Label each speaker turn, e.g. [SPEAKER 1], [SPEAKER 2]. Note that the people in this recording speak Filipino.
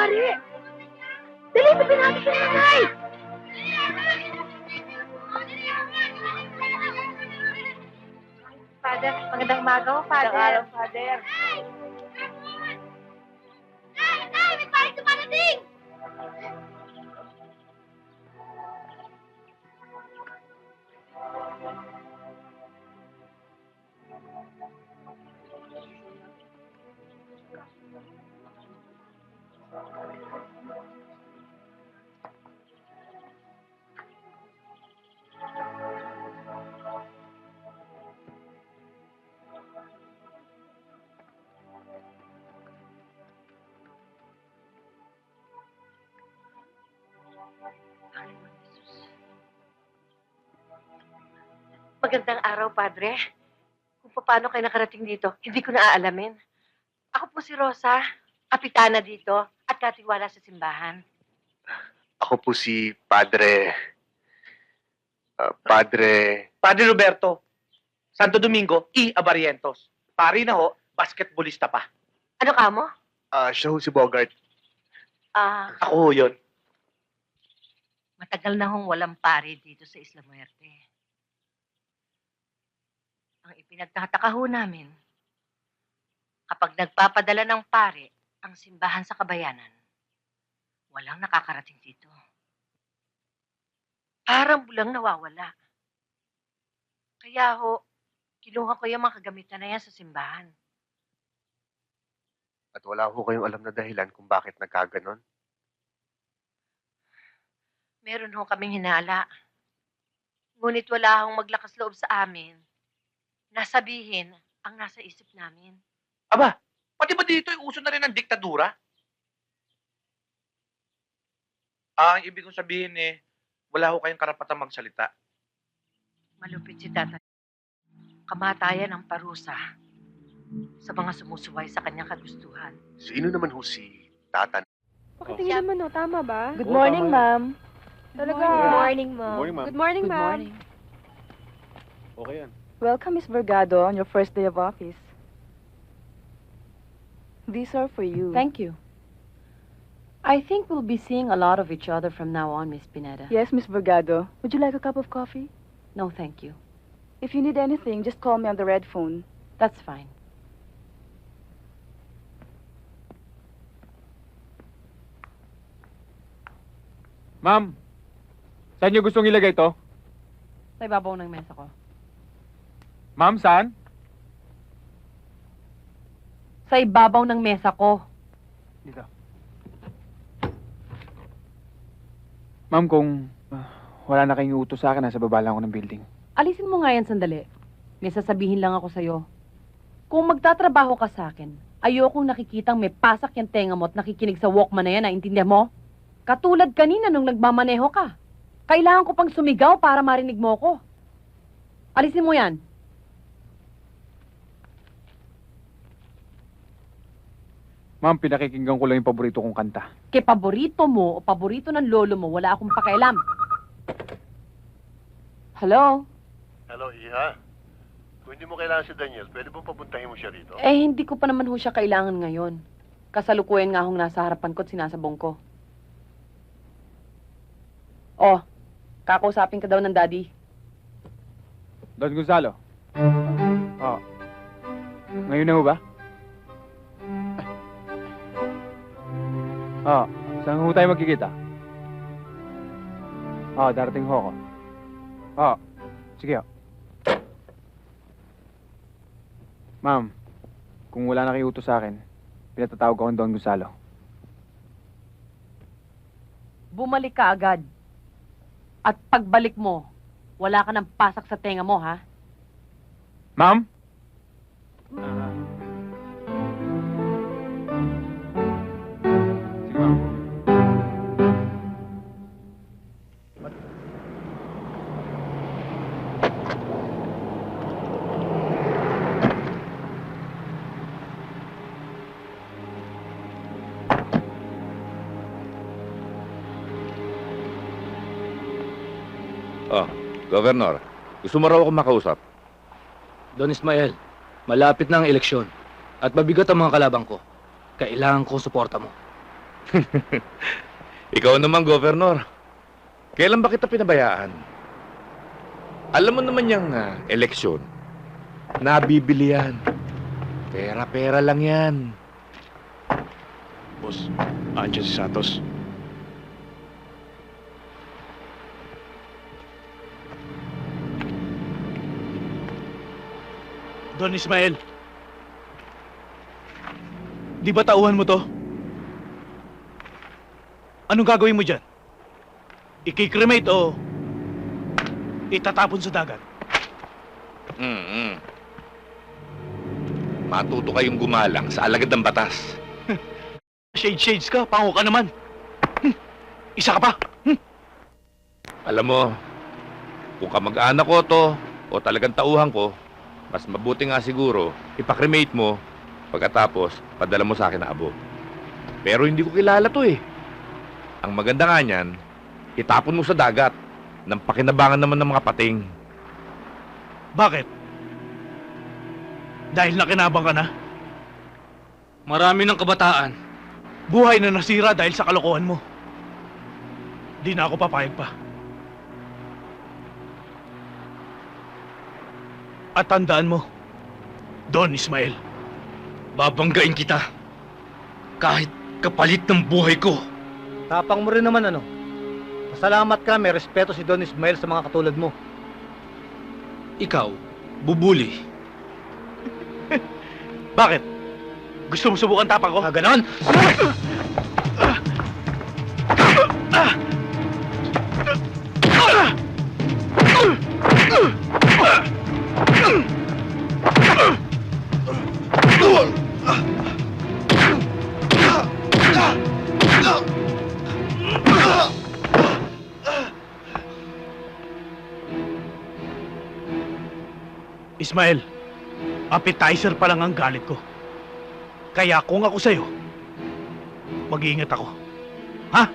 [SPEAKER 1] pare! Dali, sabihin natin sa nanay!
[SPEAKER 2] Father, magandang umaga ho, Father.
[SPEAKER 1] Magandang araw, Father.
[SPEAKER 2] Nay, nay, may pare dumarating!
[SPEAKER 1] Magandang araw, Padre. Kung paano kayo nakarating dito, hindi ko naaalamin. Ako po si Rosa, kapitana dito at katiwala sa simbahan.
[SPEAKER 3] Ako po si Padre... ah, Padre...
[SPEAKER 4] Padre Roberto, Santo Domingo, E. Abarientos. Pari na ho, basketballista pa.
[SPEAKER 1] Ano ka mo?
[SPEAKER 3] ah, siya ho si Bogart.
[SPEAKER 1] Ah,
[SPEAKER 4] Ako ho yun.
[SPEAKER 1] matagal na hong walang pare dito sa Isla Muerte. Ang ipinagtataka ho namin, kapag nagpapadala ng pare ang simbahan sa kabayanan, walang nakakarating dito. Parang bulang nawawala. Kaya ho, kinuha ko yung mga kagamitan na yan sa simbahan.
[SPEAKER 3] At wala ho kayong alam na dahilan kung bakit nagkaganon.
[SPEAKER 1] Meron ho kaming hinala. Ngunit wala hong maglakas loob sa amin na sabihin ang nasa isip namin.
[SPEAKER 4] Aba, pati ba dito ay uso na rin ng diktadura? Ah, ang ibig kong sabihin eh, wala ho kayong karapatang magsalita.
[SPEAKER 1] Malupit si Tata. Kamatayan ang parusa sa mga sumusuway sa kanyang kagustuhan.
[SPEAKER 3] Sino naman ho si Tatan?
[SPEAKER 5] Pakitingin naman, no? Tama ba?
[SPEAKER 6] Good morning, ma'am.
[SPEAKER 5] Talaga.
[SPEAKER 6] Good morning, ma'am.
[SPEAKER 7] Morning, ma'am.
[SPEAKER 5] Good morning,
[SPEAKER 6] Good
[SPEAKER 5] ma'am.
[SPEAKER 6] morning.
[SPEAKER 7] Okay yan.
[SPEAKER 6] Welcome, Miss Vergado, on your first day of office. These are for you.
[SPEAKER 8] Thank you. I think we'll be seeing a lot of each other from now on, Miss Pineda.
[SPEAKER 6] Yes, Miss Vergado. Would you like a cup of coffee?
[SPEAKER 8] No, thank you.
[SPEAKER 6] If you need anything, just call me on the red phone.
[SPEAKER 8] That's fine.
[SPEAKER 7] Ma'am, saan niyo gustong ilagay to?
[SPEAKER 8] Sa ibabaw ng mesa ko.
[SPEAKER 7] Ma'am, saan?
[SPEAKER 8] Sa ibabaw ng mesa ko.
[SPEAKER 7] Dito. Ma'am, kung ah, wala na kayong utos sa akin, nasa baba lang ako ng building.
[SPEAKER 8] Alisin mo nga yan sandali. May sasabihin lang ako sa'yo. Kung magtatrabaho ka sa akin, ayokong nakikitang may pasak yung tenga mo at nakikinig sa Walkman na yan, naintindihan mo? Katulad kanina nung nagmamaneho ka. Kailangan ko pang sumigaw para marinig mo ko. Alisin mo yan.
[SPEAKER 7] Ma'am, pinakikinggan ko lang yung paborito kong kanta.
[SPEAKER 8] Kay paborito mo o paborito ng lolo mo, wala akong pakialam. Hello?
[SPEAKER 9] Hello, Iha. Kung hindi mo kailangan si Daniel, pwede bang papuntahin mo siya rito?
[SPEAKER 8] Eh, hindi ko pa naman ho siya kailangan ngayon. Kasalukuyan nga hong nasa harapan ko at sinasabong ko. Oh, kakausapin ka daw ng daddy.
[SPEAKER 7] Don Gonzalo. Oo. Ngayon na ho ba? Oo. Saan ho tayo magkikita? Oo, darating ho ako. Oo. Sige ho. Ma'am, kung wala na kayo utos sa akin, pinatatawag ako ng Don Gonzalo.
[SPEAKER 8] Bumalik ka agad. At pagbalik mo, wala ka ng pasak sa tenga mo, ha?
[SPEAKER 7] Ma'am?
[SPEAKER 10] Oh, Governor, gusto mo raw ako makausap?
[SPEAKER 11] Don Ismael, malapit na ang eleksyon at mabigat ang mga kalabang ko. Kailangan kong suporta mo.
[SPEAKER 10] Ikaw naman, Governor. Kailan ba kita pinabayaan? Alam mo naman yung ah, eleksyon. Nabibili yan. Pera-pera lang yan.
[SPEAKER 9] Boss, andyan si Santos.
[SPEAKER 4] Don Ismael. Di ba tauhan mo to? Anong gagawin mo dyan? Ikikremate o itatapon sa dagat?
[SPEAKER 10] Mm-mm. Matuto kayong gumalang sa alagad ng batas.
[SPEAKER 4] Shade-shades ka, pango ka naman. Hmm. Isa ka pa.
[SPEAKER 10] Alam mo, kung kamag-anak ko to o talagang tauhan ko, mas mabuti nga siguro, ipakremate mo, pagkatapos, padala mo sa akin na abo. Pero hindi ko kilala to eh. Ang maganda nga niyan, itapon mo sa dagat, nang pakinabangan naman ng mga pating.
[SPEAKER 4] Bakit? Dahil nakinabang ka na?
[SPEAKER 11] Marami ng kabataan.
[SPEAKER 4] Buhay na nasira dahil sa kalokohan mo. Di na ako papayag pa. At tandaan mo, Don Ismael,
[SPEAKER 11] Babanggain kita. Kahit kapalit ng buhay ko.
[SPEAKER 12] Tapang mo rin naman ano. Masalamat ka, may respeto si Don Ismael sa mga katulad mo.
[SPEAKER 11] Ikaw, bubuli.
[SPEAKER 4] bakit? Gusto mo subukan tapang ko?
[SPEAKER 12] Ah, ganon?
[SPEAKER 4] Ismael, appetizer pa lang ang galit ko. Kaya kung ako sa'yo, mag-iingat ako. Ha?